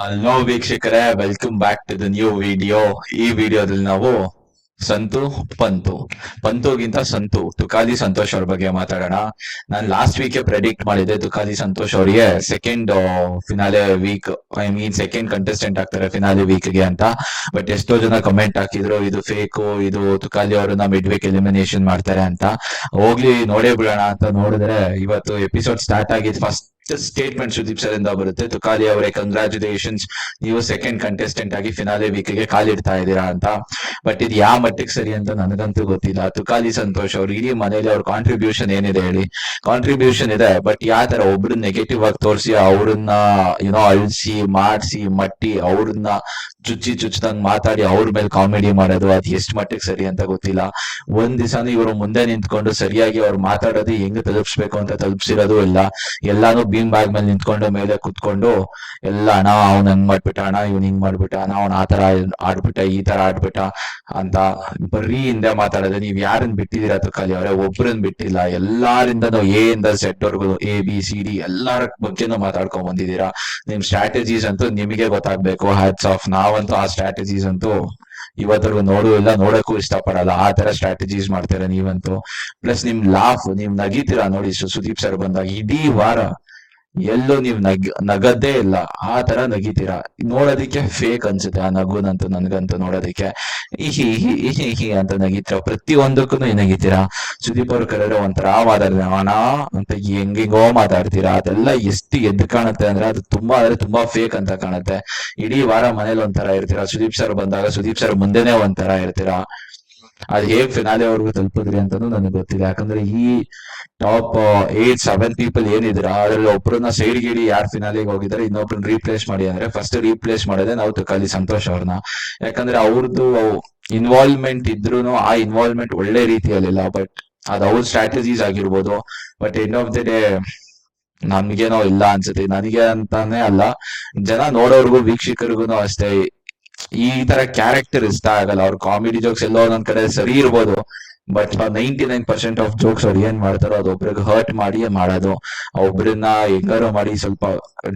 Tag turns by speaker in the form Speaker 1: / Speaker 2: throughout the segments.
Speaker 1: Hello ವೀಕ್ಷಕರೇ welcome back to the new video ಈ ವಿಡಿಯೋದಲ್ಲಿ ನಾವು ಸಂತು, ಪಂತು. ಪಂತುಗಿಂತ ಸಂತು, ತುಕಾಲಿ ಸಂತೋಷ್ ಅವ್ರ ಬಗ್ಗೆ ಮಾತಾಡೋಣ. ನಾನು ಲಾಸ್ಟ್ ವೀಕ್ ಪ್ರೆಡಿಕ್ಟ್ ಮಾಡಿದ್ದೆ ತುಕಾಲಿ ಸಂತೋಷ್ ಅವರಿಗೆ second finale week I mean second contestant ಆಗ್ತಾರೆ ಫಿನಾಲೆ ವೀಕ್ಗೆ ಅಂತ. ಬಟ್ ಎಷ್ಟೋ ಜನ ಕಮೆಂಟ್ ಹಾಕಿದ್ರು, ಇದು ಫೇಕು ಇದು ತುಕಾಲಿ ಅವರನ್ನ ಮಿಡ್ ವೀಕ್ ಎಲಿಮಿನೇಷನ್ ಮಾಡ್ತಾರೆ ಅಂತ. ಹೋಗ್ಲಿ, ನೋಡೇ ಬಿಡೋಣ ಅಂತ ನೋಡಿದ್ರೆ ಇವತ್ತು ಎಪಿಸೋಡ್ ಸ್ಟಾರ್ಟ್ ಆಗಿದ್ ಫಸ್ಟ್ ಸ್ಟೇಟ್ಮೆಂಟ್ ಸುದೀಪ್ ಸರ್ ಇಂದ ಬರುತ್ತೆ. ತುಕಾಲಿ ಅವರೇ ಕಂಗ್ರಾಚುಲೇಷನ್ಸ್ ನೀವು ಸೆಕೆಂಡ್ ಕಂಟೆಸ್ಟೆಂಟ್ ಆಗಿ ಫಿನಾಲೆ ವೀಕ್ಗೆ ಕಾಲಿಡ್ತಾ ಇದ್ದೀರಾ ಅಂತ. ಬಟ್ ಇದು ಯಾವ ಮಟ್ಟಿಗೆ ಸರಿ ಅಂತ ನನಗಂತೂ ಗೊತ್ತಿಲ್ಲ. ತುಕಾಲಿ ಸಂತೋಷ್ ಅವ್ರು, ಇಡೀ ಮನೇಲಿ ಅವ್ರ ಕಾಂಟ್ರಿಬ್ಯೂಷನ್ ಏನಿದೆ ಹೇಳಿ. ಕಾಂಟ್ರಿಬ್ಯೂಷನ್ ಇದೆ ಬಟ್ ಯಾವ ತರ ಒಬ್ರು ನೆಗೆಟಿವ್ ಆಗಿ ತೋರಿಸಿ ಅವ್ರನ್ನ ಯುನೋ ಅಳಿಸಿ, ಮಾಡಿಸಿ, ಮಟ್ಟಿ ಅವ್ರನ್ನ ಚುಚ್ಚಿ ಚುಚ್ಚದಂಗ್ ಮಾತಾಡಿ ಅವ್ರ ಮೇಲೆ ಕಾಮಿಡಿ ಮಾಡೋದು ಅದ್ ಎಷ್ಟ್ ಮಟ್ಟಿಗೆ ಸರಿ ಅಂತ ಗೊತ್ತಿಲ್ಲ. ಒಂದ್ ದಿವಸನೂ ಇವರು ಮುಂದೆ ನಿಂತ್ಕೊಂಡು ಸರಿಯಾಗಿ ಅವ್ರು ಮಾತಾಡೋದು ಹೆಂಗ್ ತಲುಪಿಸ್ಬೇಕು ಅಂತ ತಲುಪಿಸಿರೋದು ಇಲ್ಲ. ಎಲ್ಲಾನು ಬೀಮ್ ಬ್ಯಾಗ್ ಮೇಲೆ ನಿಂತ್ಕೊಂಡು ಮೇಲೆ ಕುತ್ಕೊಂಡು ಎಲ್ಲ, ಅಣ್ಣ, ಅವ್ನ್ ಹಂಗ್ ಮಾಡ್ಬಿಟ್ಟ, ಅಣ್ಣ, ಇವ್ನ್ ಹಿಂಗ್ ಮಾಡ್ಬಿಟ್ಟ, ಅಣ್ಣ, ಅವ್ನ ಆತರ ತರ ಆಡ್ಬಿಟ್ಟ, ಈ ತರ ಆಡ್ಬಿಟ್ಟ ಅಂತ ಬರೀ ಹಿಂದೆ ಮಾತಾಡೋದು. ನೀವ್ ಯಾರನ್ನ ಬಿಟ್ಟಿದೀರ ತುಕಾಲಿ ಅವ್ರೆ, ಒಬ್ರನ್ ಬಿಟ್ಟಿಲ್ಲ. ಎಲ್ಲಾರಿಂದನೂ ಎ ಇಂದ ಸೆಟ್ ವರ್ಗು, ಎ, ಬಿ, ಸಿ, ಡಿ ಎಲ್ಲಾರ ಬಗ್ಗೆನೂ ಮಾತಾಡ್ಕೊಂಡ್ ಬಂದಿದ್ದೀರಾ. ನಿಮ್ ಸ್ಟ್ರಾಟಜೀಸ್ ಅಂತೂ ನಿಮಗೆ ಗೊತ್ತಾಗ್ಬೇಕು. ಹ್ಯಾಟ್ಸ್ ಆಫ್ ನಾವಂತೂ ಆ ಸ್ಟ್ರಾಟಜೀಸ್ ಅಂತೂ ಇವತ್ತರೆಗೂ ನೋಡೂ ಇಲ್ಲ ನೋಡಕ್ಕೂ ಇಷ್ಟಪಡಲ್ಲ. ಆ ತರ ಸ್ಟ್ರಾಟಜೀಸ್ ಮಾಡ್ತೀರಾ ನೀವಂತೂ. ಪ್ಲಸ್ ನಿಮ್ ಲಾಫ್ ನೀವ್ ನಗೀತೀರಾ ನೋಡಿ ಸುದೀಪ್ ಸರ್ ಬಂದಾಗ ಇಡೀ ವಾರ ಎಲ್ಲೂ ನೀವ್ ನಗ್ ನಗದ್ದೇ ಇಲ್ಲ. ಆ ತರ ನಗಿತೀರಾ? ನೋಡೋದಿಕ್ಕೆ ಫೇಕ್ ಅನ್ಸುತ್ತೆ. ಆ ನಗುನಂತೂ ನನ್ಗಂತೂ ನೋಡೋದಿಕ್ಕೆ. ಇಹಿ ಇಹಿ ಇಹಿ ಇಹಿ ಅಂತ ನಗಿತೀರಾ? ಪ್ರತಿಯೊಂದಕ್ಕೂ ನಗಿತೀರಾ? ಸುದೀಪ್ ಅವ್ರ ಕರೆಯೋ ಒಂಥರ ಮಾತಾಡಿದ್ರೆ ಅವನ ಅಂತ ಹೆಂಗೆಂಗೋ ಮಾತಾಡ್ತೀರಾ? ಅದೆಲ್ಲ ಎಷ್ಟು ಎದ್ದು ಕಾಣುತ್ತೆ ಅಂದ್ರೆ ಅದು ತುಂಬಾ ಅಂದ್ರೆ ತುಂಬಾ ಫೇಕ್ ಅಂತ ಕಾಣುತ್ತೆ. ಇಡೀ ವಾರ ಮನೇಲಿ ಒಂಥರ ಇರ್ತೀರಾ? ಸುದೀಪ್ ಸರ್ ಬಂದಾಗ ಸುದೀಪ್ ಸರ್ ಮುಂದೆನೆ ಒಂಥರ ಇರ್ತೀರಾ? ಅದ್ ಹೇಗ್ ಫಿನಾಲೆ ಅವ್ರಿಗೂ ತಲುಪಿದ್ರಿ ಅಂತಾನು ನನಗೆ ಗೊತ್ತಿದೆ ಯಾಕಂದ್ರೆ ಈ ಟಾಪ್ ಏಟ್ ಸೆವೆನ್ ಪೀಪಲ್ ಏನಿದ್ರ ಅದ್ರಲ್ಲಿ ಒಬ್ರನ್ನ ಸೈಡ್ ಗಿಡಿ ಯಾರ್ ಫಿನಾಲಿಗೆ ಹೋಗಿದ್ದಾರೆ, ಇನ್ನೊಬ್ರನ್ನ ರೀಪ್ಲೇಸ್ ಮಾಡಿ ಅಂದ್ರೆ ಫಸ್ಟ್ ರೀಪ್ಲೇಸ್ ಮಾಡೋದೇ ನಾವು ತುಕಾಲಿ ಸಂತೋಷ್ ಅವ್ರನ್ನ. ಯಾಕಂದ್ರೆ ಅವ್ರದ್ದು ಇನ್ವಾಲ್ವ್ಮೆಂಟ್ ಇದ್ರು ಆ ಇನ್ವಾಲ್ವ್ಮೆಂಟ್ ಒಳ್ಳೆ ರೀತಿಯಲ್ಲಿಲ್ಲ ಬಟ್ ಅದು ಅವ್ರ ಸ್ಟ್ರಾಟಜೀಸ್ ಆಗಿರ್ಬೋದು. But end of the day ನಮ್ಗೇನೋ ಇಲ್ಲ ಅನ್ಸುತ್ತೆ. ನನಗೆ ಅಂತಾನೆ ಅಲ್ಲ, ಜನ ನೋಡೋರ್ಗು ವೀಕ್ಷಕರಿಗೂ ಅಷ್ಟೇ. ಈ ತರ ಕ್ಯಾರೆಕ್ಟರ್ ಇಷ್ಟ ಆಗಲ್ಲ. ಅವ್ರ ಕಾಮಿಡಿ ಜೋಕ್ಸ್ ಎಲ್ಲೋ ಒಂದೊಂದ್ ಕಡೆ ಸರಿ ಇರ್ಬೋದು. But ninety nine percent of jokes ಅವ್ರು ಏನ್ ಮಾಡ್ತಾರೋ ಅದು ಒಬ್ರಿಗೆ ಹರ್ಟ್ ಮಾಡಿ ಮಾಡೋದು. ಒಬ್ರನ್ನ ಹೆಂಗಾರು ಮಾಡಿ ಸ್ವಲ್ಪ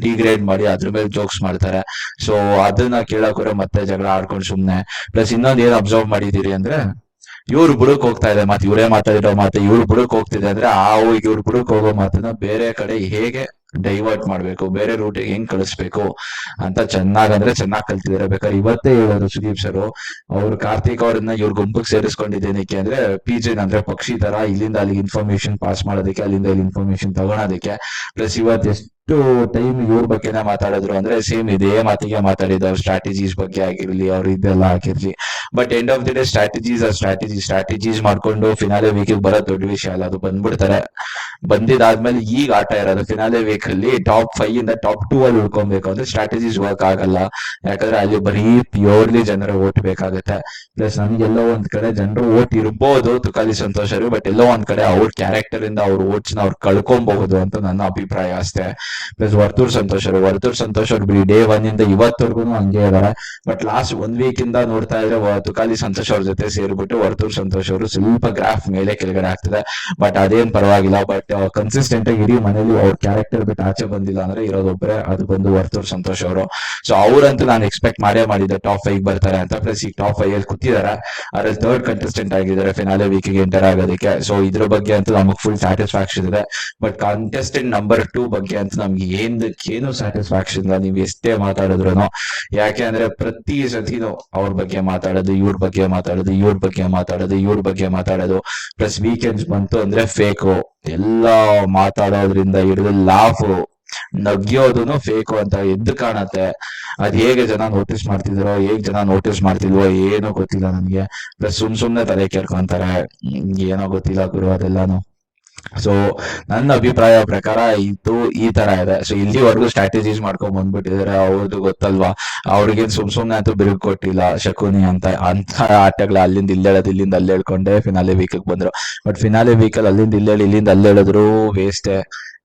Speaker 1: ಡಿಗ್ರೇಡ್ ಮಾಡಿ ಅದ್ರ ಮೇಲೆ ಜೋಕ್ಸ್ ಮಾಡ್ತಾರೆ. ಸೊ ಅದನ್ನ ಕೇಳಕ್ರೆ ಮತ್ತೆ ಜಗಳ ಆಡ್ಕೊಂಡು ಸುಮ್ನೆ. ಪ್ಲಸ್ ಇನ್ನೊಂದ್ ಏನ್ ಅಬ್ಸರ್ವ್ ಮಾಡಿದೀರಿ ಅಂದ್ರೆ, ಇವ್ರು ಬುಡಕ್ ಹೋಗ್ತಾ ಇದೆ ಮತ್ತೆ ಇವರೇ ಮಾತಾಡಿರೋ ಮಾತು, ಇವ್ರು ಬುಡಕ್ ಹೋಗ್ತಿದೆ ಅಂದ್ರೆ, ಆ ಇವ್ರು ಬುಡಕ್ ಹೋಗೋ ಮಾತನ್ನ ಬೇರೆ ಕಡೆ ಹೇಗೆ ಡೈವರ್ಟ್ ಮಾಡ್ಬೇಕು, ಬೇರೆ ರೂಟಿಗೆ ಹೆಂಗ್ ಕಳಿಸ್ಬೇಕು ಅಂತ ಚೆನ್ನಾಗ್ ಅಂದ್ರೆ ಚೆನ್ನಾಗ್ ಕಲ್ತಿದಾರೆ. ಬೇಕಾದ್ರೆ ಇವತ್ತೇ ಹೇಳೋದು ಸುದೀಪ್ ಸರ್, ಅವ್ರು ಕಾರ್ತಿಕ್ ಅವ್ರನ್ನ ಇವ್ರ ಗುಂಪಿಗೆ ಸೇರಿಸ್ಕೊಂಡಿದ್ದೇನಕ್ಕೆ ಅಂದ್ರೆ ಪಿ ಜೆ ಅಂದ್ರೆ ಪಕ್ಷಿ ತರ ಇಲ್ಲಿಂದ ಅಲ್ಲಿಗೆ ಇನ್ಫಾರ್ಮೇಶನ್ ಪಾಸ್ ಮಾಡೋದಕ್ಕೆ, ಅಲ್ಲಿಂದ ಇಲ್ಲಿ ಇನ್ಫಾರ್ಮೇಶನ್ ತಗೊಳೋದಕ್ಕೆ. ಪ್ಲಸ್ ಇವತ್ತು ಟೈಮ್ ಇವ್ರ ಬಗ್ಗೆನೇ ಮಾತಾಡಿದ್ರು ಅಂದ್ರೆ ಸೇಮ್ ಇದೇ ಮಾತಿಗೆ ಮಾತಾಡಿದ್ರು ಅವ್ರ ಸ್ಟ್ರಾಟಜೀಸ್ ಬಗ್ಗೆ ಆಗಿರ್ಲಿ, ಅವ್ರ ಇದೆಲ್ಲ ಆಗಿರ್ಲಿ. But end of the day strategies ಆ ಸ್ಟ್ರಾಟಜಿ ಸ್ಟ್ರಾಟಜೀಸ್ ಮಾಡ್ಕೊಂಡು ಫಿನಾಲೆ ವೀಕ್ ಬರೋ ದೊಡ್ಡ ವಿಷಯ ಅಲ್ಲ, ಅದು ಬಂದ್ಬಿಡ್ತಾರೆ. ಬಂದಿದಾದ್ಮೇಲೆ ಈಗ ಆಟ ಇರೋದು ಫಿನಾಲೆ ವೀಕ್ ಅಲ್ಲಿ ಟಾಪ್ ಫೈವ್ ಇಂದ ಟಾಪ್ ಟೂ ಅಲ್ಲಿ ಉಳ್ಕೊಬೇಕು. ಅಂದ್ರೆ ಸ್ಟ್ರಾಟಜೀಸ್ ವರ್ಕ್ ಆಗಲ್ಲ. ಯಾಕಂದ್ರೆ ಅಲ್ಲಿ ಬರೀ ಪ್ಯೂರ್ಲಿ ಜನರ ಓಟ್ ಬೇಕಾಗುತ್ತೆ. ಪ್ಲಸ್ ನಮ್ಗೆಲ್ಲೋ ಒಂದ್ ಕಡೆ ಜನರು ಓಟ್ ಇರ್ಬೋದು, ತುಕಾಲಿ ಸಂತೋಷರು ಬಟ್ ಎಲ್ಲೋ ಒಂದ್ ಕಡೆ ಅವ್ರ ಕ್ಯಾರೆಕ್ಟರ್ ಇಂದ ಅವ್ರ ಓಟ್ಸ್ನ ಅವ್ರು ಕಳ್ಕೊಬಹುದು ಅಂತ ನನ್ನ ಅಭಿಪ್ರಾಯ ಅಷ್ಟೇ. ಪ್ಲಸ್ ವರ್ತೂರ್ ಅವರು. ವರ್ತೂರ್ ಸಂತೋಷ್ ಅವ್ರು ಬಿಡಿ ಡೇ ಒನ್ ಇಂದ ಇವತ್ತವರೆಗೂ ಹಂಗೆ ಇದಾರೆ. ಬಟ್ ಲಾಸ್ಟ್ ಒಂದ್ ವೀಕ್ ಇಂದ ನೋಡ್ತಾ ಇದ್ರೆ ತುಕಾಲಿ ಸಂತೋಷ್ ಅವ್ರ ಜೊತೆ ಸೇರ್ಬಿಟ್ಟು ವರ್ತೂರ್ ಸಂತೋಷ್ ಅವರು ಸ್ವಲ್ಪ ಗ್ರಾಫ್ ಮೇಲೆ ಕೆಳಗಡೆ ಆಗ್ತದೆ ಬಟ್ ಅದೇನ್ ಪರವಾಗಿಲ್ಲ. ಬಟ್ ಕನ್ಸಿಸ್ಟೆಂಟ್ ಆಗಿ ಇಡೀ ಮನೇಲಿ ಅವ್ರ ಕ್ಯಾರೆಕ್ಟರ್ ಬಿಟ್ಟು ಆಚೆ ಬಂದಿಲ್ಲ ಅಂದ್ರೆ ಇರೋದೊಬ್ಬರೇ ಅದು ಬಂದು ವರ್ತೂರ್ ಸಂತೋಷ್ ಅವರು. ಸೊ ಅವ್ರಂತೂ ನಾನು ಎಕ್ಸ್ಪೆಕ್ಟ್ ಮಾಡೇ ಮಾಡಿದ್ದೆ ಟಾಪ್ ಫೈವ್ ಬರ್ತಾರೆ ಅಂತ. ಪ್ಲಸ್ ಈಗ ಟಾಪ್ ಫೈವ್ ಅಲ್ಲಿ ಕೂತಿದ್ದಾರೆ ಅದ್ರಲ್ಲಿ ಥರ್ಡ್ ಕಂಟೆಸ್ಟೆಂಟ್ ಆಗಿದ್ದಾರೆ ಫಿನಾಲೆ ವೀಕ್ಗೆ ಎಂಟರ್ ಆಗೋದಕ್ಕೆ. ಸೊ ಇದ್ರ ಬಗ್ಗೆ ಅಂತೂ ನಮಗೆ ಫುಲ್ ಸ್ಯಾಟಿಸ್ಫ್ಯಾಕ್ಷನ್ ಇದೆ. ಬಟ್ ಕಂಟೆಸ್ಟೆಂಟ್ ನಂಬರ್ ಟೂ ಬಗ್ಗೆ ಅಂತ ನಮ್ಗೆ ಏನು ಸ್ಯಾಟಿಸ್ಫ್ಯಾಕ್ಷನ್ ನೀವು ಎಷ್ಟೇ ಮಾತಾಡಿದ್ರು ಯಾಕೆ ಅಂದ್ರೆ ಪ್ರತಿ ಸತಿನೂ ಅವ್ರ ಬಗ್ಗೆ ಮಾತಾಡೋದು, ಇವ್ರ ಬಗ್ಗೆ ಮಾತಾಡೋದು, ಇವ್ರ ಬಗ್ಗೆ ಮಾತಾಡೋದು, ಇವ್ರ ಬಗ್ಗೆ ಮಾತಾಡೋದು. ಪ್ಲಸ್ ವೀಕೆಂಡ್ಸ್ ಬಂತು ಅಂದ್ರೆ ಫೇಕು ಎಲ್ಲ ಮಾತಾಡೋದ್ರಿಂದ ಹಿಡಿದು ಲಾಫು. ನಗ್ಯೋದುನು ಫೇಕು ಅಂತ ಎದ್ದು ಕಾಣತ್ತೆ. ಅದ್ ಹೇಗೆ ಜನ ನೋಟಿಸ್ ಮಾಡ್ತಿದ್ರೋ, ಹೇಗ್ ಜನ ನೋಟಿಸ್ ಮಾಡ್ತಿದ್ವೋ ಏನೋ ಗೊತ್ತಿಲ್ಲ ನನ್ಗೆ. ಪ್ಲಸ್ ಸುಮ್ ಸುಮ್ನೆ ತಲೆ ಕೇಳ್ಕೊಂತಾರೆ ಏನೋ ಗೊತ್ತಿಲ್ಲ ಗುರು ಅದೆಲ್ಲಾನು. ಸೊ ನನ್ನ ಅಭಿಪ್ರಾಯ ಪ್ರಕಾರ ಇದು ಈ ತರ ಇದೆ. ಸೊ ಇಲ್ಲಿವರೆಗೂ ಸ್ಟ್ರಾಟಜೀಸ್ ಮಾಡ್ಕೊಂಡ್ ಬಂದ್ಬಿಟ್ಟಿದ್ದಾರೆ. ಅವ್ರದ್ದು ಗೊತ್ತಲ್ವಾ? ಅವ್ರಿಗೆ ಸುಮ್ ಸುಮ್ನೆ ಅಂತೂ ಬಿರುಕು ಕೊಟ್ಟಿಲ್ಲ ಶಕುನಿ ಅಂತ. ಅಂತ ಆಟಗಳ ಅಲ್ಲಿಂದ ಇಲ್ಲೇಳೋದು ಇಲ್ಲಿಂದ ಅಲ್ಲಿ ಹೇಳ್ಕೊಂಡೆ ಫಿನಾಲೆ ವೀಕ್ ಬಂದ್ರು. ಬಟ್ ಫಿನಾಲೆ ವೀಕ್ ಅಲ್ಲಿ ಅಲ್ಲಿಂದ ಇಲ್ಲೇಳಿ ಇಲ್ಲಿಂದ ಅಲ್ಲಿ ಹೇಳಿದ್ರು ವೇಸ್ಟೇ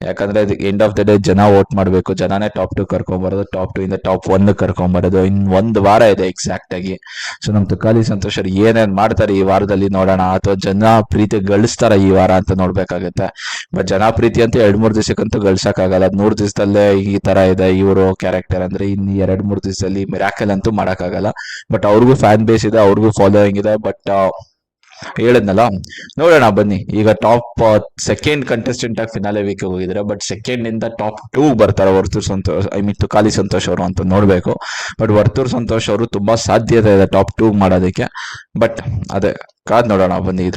Speaker 1: ಯಾಕಂದ್ರೆ ಎಂಡ್ ಆಫ್ ದ ಡೇ ಜನ ವೋಟ್ ಮಾಡಬೇಕು, ಜನನೇ ಟಾಪ್ ಟು ಕರ್ಕೊಂಬರೋದು ಟಾಪ್ ಟು ಇಂದ ಟಾಪ್ ಒನ್ ಕರ್ಕೊಂಬರೋದು. ಇನ್ ಒಂದು ವಾರ ಇದೆ ಎಕ್ಸಾಕ್ಟ್ ಆಗಿ. ಸೊ ನಮ್ ತುಕಾಲಿ ಸಂತೋಷ್ ಅವ್ರು ಏನೇನ್ ಮಾಡ್ತಾರೆ ಈ ವಾರದಲ್ಲಿ ನೋಡೋಣ. ಅಥವಾ ಜನ ಪ್ರೀತಿ ಗಳಿಸ್ತಾರ ಈ ವಾರ ಅಂತ ನೋಡ್ಬೇಕಾಗತ್ತೆ. ಬಟ್ ಜನ ಪ್ರೀತಿ ಅಂತ ಎರಡ್ ಮೂರ್ ದಿವಸಕ್ಕಂತೂ ಗಳಿಸಕ್ಕಾಗಲ್ಲ. ಮೂರ್ ದಿವಸದಲ್ಲೇ ಈ ತರ ಇದೆ, ಇವರು ಕ್ಯಾರೆಕ್ಟರ್ ಅಂದ್ರೆ ಇನ್ ಎರಡ್ ಮೂರ್ ದಿವಸದಲ್ಲಿ ಮಿರಾಕಲ್ ಅಂತೂ ಮಾಡಕ್ಕಾಗಲ್ಲ. ಬಟ್ ಅವ್ರಿಗೂ ಫ್ಯಾನ್ ಬೇಸ್ ಇದೆ, ಅವ್ರಿಗೂ ಫಾಲೋಯಿಂಗ್ ಇದೆ. ಬಟ್ ಹೇಳದ್ನಲ್ಲ? ನೋಡೋಣ ಬನ್ನಿ. ಈಗ ಟಾಪ್ ಸೆಕೆಂಡ್ ಕಂಟೆಸ್ಟೆಂಟ್ ಆಗಿ ಫಿನಾಲೆ ವೀಕ್ ಹೋಗಿದ್ರೆ ಬಟ್ ಸೆಕೆಂಡ್ ಇಂದ ಟಾಪ್ ಟೂ ಬರ್ತಾರೆ ವರ್ತೂರ್ ಸಂತೋಷ್ ಐ ಮೀನ್ ತುಕಾಲಿ ಸಂತೋಷ್ ಅವರು ಅಂತ ನೋಡ್ಬೇಕು. ಬಟ್ ವರ್ತೂರ್ ಸಂತೋಷ್ ಅವರು ತುಂಬಾ ಸಾಧ್ಯತೆ ಇದೆ ಟಾಪ್ ಟೂ ಮಾಡೋದಕ್ಕೆ. ಬಟ್ ಅದೇ, ಕಾದ್ ನೋಡೋಣ ಬನ್ನಿ